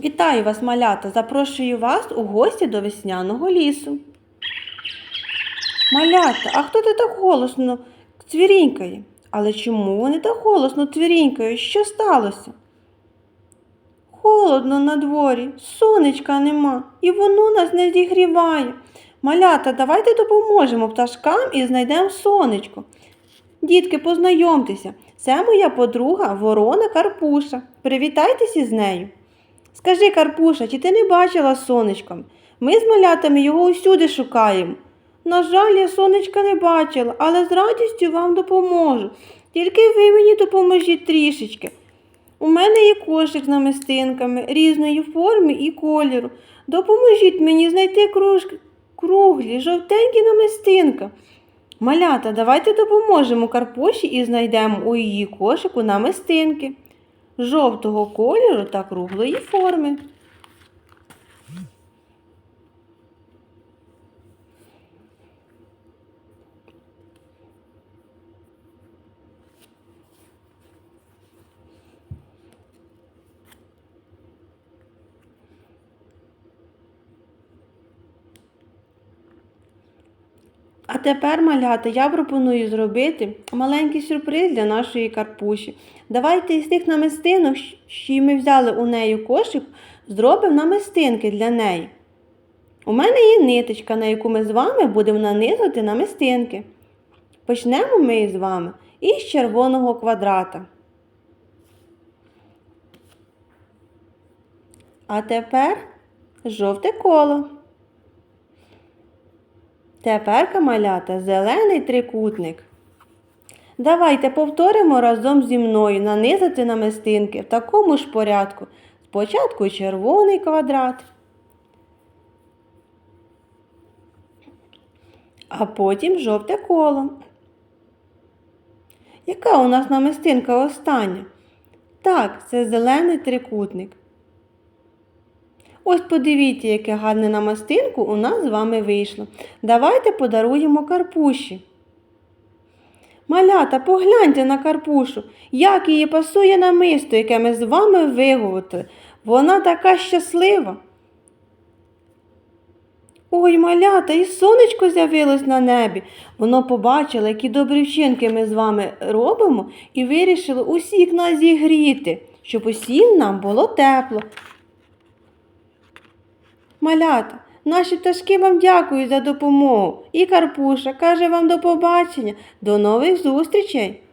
Вітаю вас, малята! Запрошую вас у гості до весняного лісу. Малята, а хто ти так голосно цвірінькає? Але чому вони так голосно цвірінькають? Що сталося? Холодно на дворі, сонечка нема, і воно нас не зігріває. Малята, давайте допоможемо пташкам і знайдемо сонечко. Дітки, познайомтеся, це моя подруга Ворона Карпуша. Привітайтеся із нею. Скажи, Карпуша, чи ти не бачила сонечка? Ми з малятами його усюди шукаємо. На жаль, я сонечка не бачила, але з радістю вам допоможу. Тільки ви мені допоможіть трішечки. У мене є кошик з намистинками різної форми і кольору. Допоможіть мені знайти кружки, круглі, жовтенькі намистинка. Малята, давайте допоможемо Карпоші і знайдемо у її кошику намистинки жовтого кольору та круглої форми. А тепер, малята, я пропоную зробити маленький сюрприз для нашої карпуші. Давайте із тих намистинок, що ми взяли у неї кошик, зробимо намистинки для неї. У мене є ниточка, на яку ми з вами будемо нанизувати намистинки. Почнемо ми з вами із червоного квадрата. А тепер жовте коло. Тепер, малята, зелений трикутник. Давайте повторимо разом зі мною нанизати намистинки в такому ж порядку. Спочатку червоний квадрат, а потім жовте коло. Яка у нас намистинка остання? Так, це зелений трикутник. Ось подивіться, яке гарне намастинку у нас з вами вийшло. Давайте подаруємо карпуші. Малята, погляньте на карпушу, як її пасує намисто, яке ми з вами виготовили. Вона така щаслива. Ой, малята, і сонечко з'явилось на небі. Воно побачило, які добрі вчинки ми з вами робимо, і вирішило усіх нас зігріти, щоб усім нам було тепло. Малята, наші пташки вам дякують за допомогу. І Карпуша каже вам до побачення, до нових зустрічей!